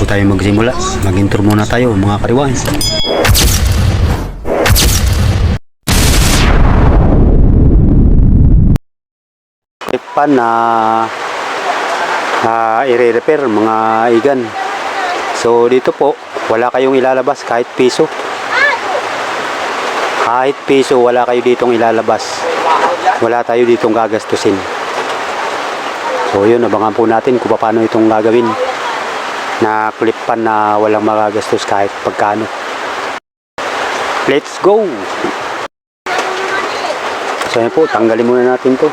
po tayo magsimula. Mag-intro muna tayo mga kariwan. Pan na na i-repair mga igan. So dito po, wala kayong ilalabas kahit piso. Kahit piso, wala kayo ditong ilalabas. Wala tayo ditong gagastusin. So yun, abangan po natin kung paano itong gagawin na clip pan na walang magagastos kahit pagkano. Let's go! So yun po, tanggalin muna natin to.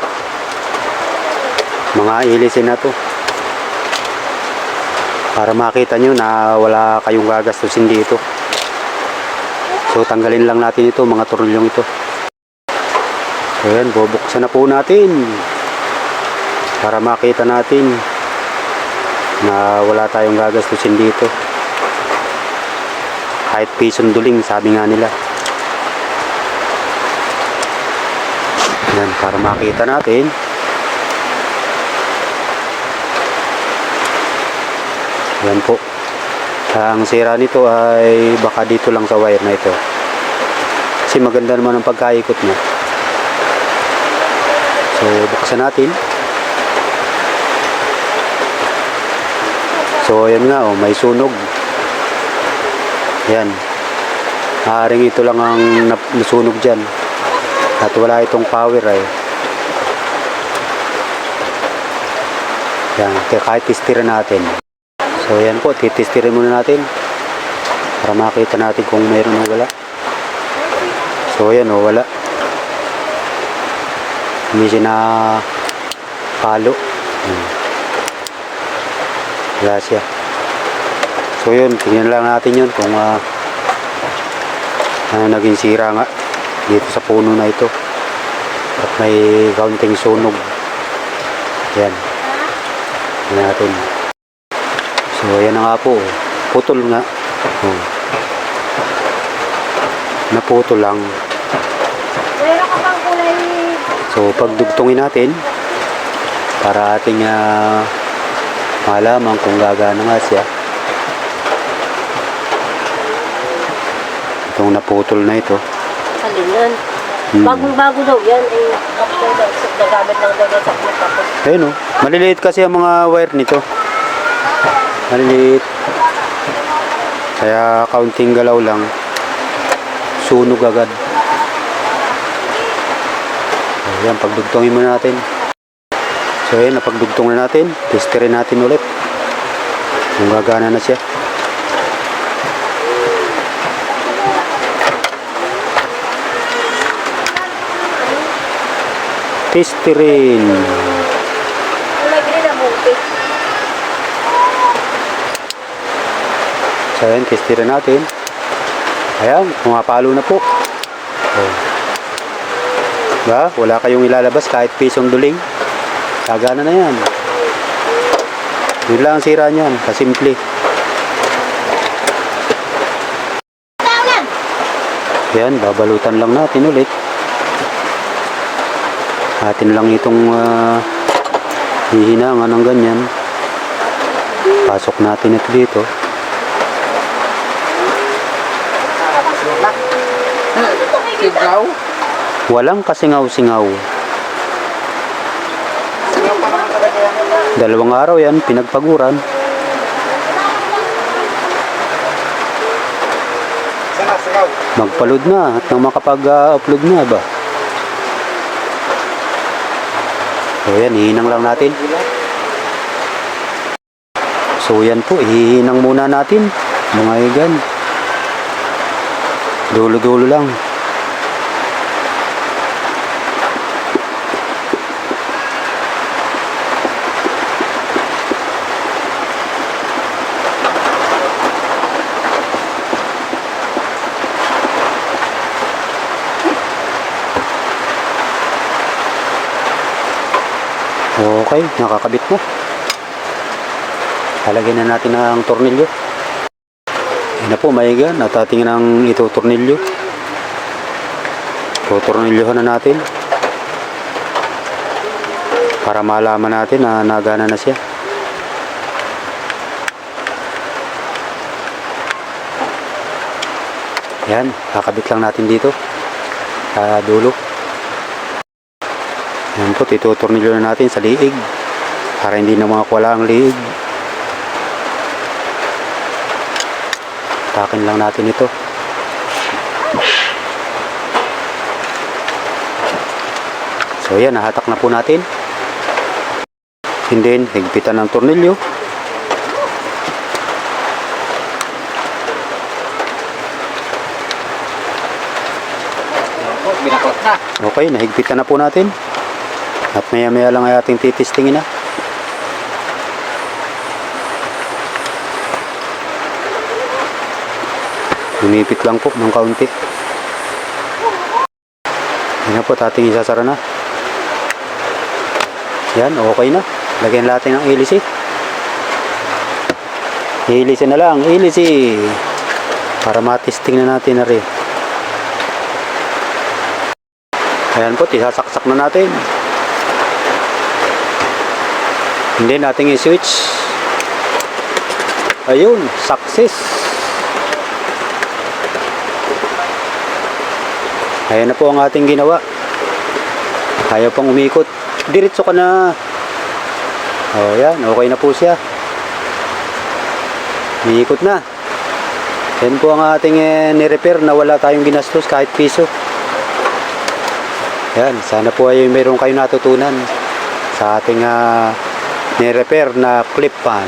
Mga ilisin na to. Para makita nyo na wala kayong gagastusin dito. So tanggalin lang natin ito, mga tornilyong ito. So yan, bubuksan na po natin para makita natin na wala tayong gagastusin dito. Kahit pisong duling sabi nga nila. Yan para makita natin. Yan po. Ang sira nito ay baka dito lang sa wire na ito. Kasi maganda naman ang pagkaikot niya. So buksan natin So, ayan nga, oh, may sunog. Yan. Maaaring ito lang ang nasunog dyan. At wala itong power ay. Yan, kaya kahit tistirin natin. So, yan po, titistirin muna natin. Para makita natin kung mayroon o wala. So, ayan o, wala. Hindi siya na palo. Hmm. Wala siya. So yun, tingnan lang natin yun kung ah, ano naging sira nga dito sa puno na ito. At may kaunting sunog. Yan. Tingnan natin. So ayan na nga po. oh. Putol nga. Oh. Naputol lang. So pagdugtungin natin para ating ah, malaman kung gagana nga siya. Itong naputol na ito. Alin yan? Hmm. Bagong-bago daw yan. Eh, after daw, nagamit lang daw sa tapos. Ayun oh. Maliliit kasi ang mga wire nito. Maliliit. Kaya kaunting galaw lang. Sunog agad. Ayan, pagdugtongin muna natin. So ayan, napagdugtong na natin. Testerin natin ulit. Kung gagana na siya. Testerin. So ayan, testirin natin. Ayan, pumapalo na po. Oh. Ba, wala kayong ilalabas kahit pisong duling. Gagana na yan. Yun lang ang sira niyan, kasimple. Ayan, babalutan lang natin ulit. Atin lang itong uh, hihinangan ng ganyan. Pasok natin ito dito. Sigaw? Walang kasingaw-singaw. Sigaw pa naman talaga yan. Dalawang araw yan, pinagpaguran. Magpaload na at nang makapag-upload na ba? So yan, hihinang lang natin. So yan po, hihinang muna natin. Mga igan. Dulo-dulo lang. Okay, nakakabit mo. Halagyan na natin ang tornilyo. Ayan na po, maiga. Natatingin ang ito tornilyo. Tutornilyohan na natin. Para malaman natin na nagana na siya. Ayan, kakabit lang natin dito. Sa dulo. Yan po, titutornilyo na natin sa liig. Para hindi na makakwala ang liig. Takin lang natin ito. So yan, nahatak na po natin. And then, higpitan ng tornilyo. Okay, nahigpitan na po natin. At maya maya lang ay ating titistingin na. Lumipit lang po ng kaunti. Yan na po, ating isasara na. Yan, okay na. Lagyan natin ng ilisi. Ilisi na lang, ilisi. Para matisting na natin na rin. Ayan po, isasaksak na natin. Hindi natin i-switch. Ayun, success. Ayan na po ang ating ginawa. Ayaw pang umikot. Diretso ka na. O yan, okay na po siya. Umiikot na. Yan po ang ating eh, ni-repair na wala tayong ginastos kahit piso. Yan, sana po ay mayroon kayo natutunan sa ating uh, ni-repair na clip pan.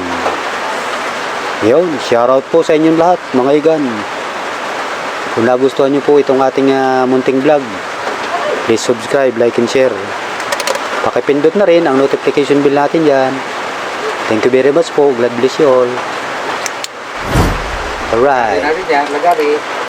Yun, shoutout po sa inyong lahat, mga igan. Kung nagustuhan nyo po itong ating ah, munting vlog, please subscribe, like, and share. Pakipindot na rin ang notification bell natin dyan. Thank you very much po. God bless you all. Alright. lagari.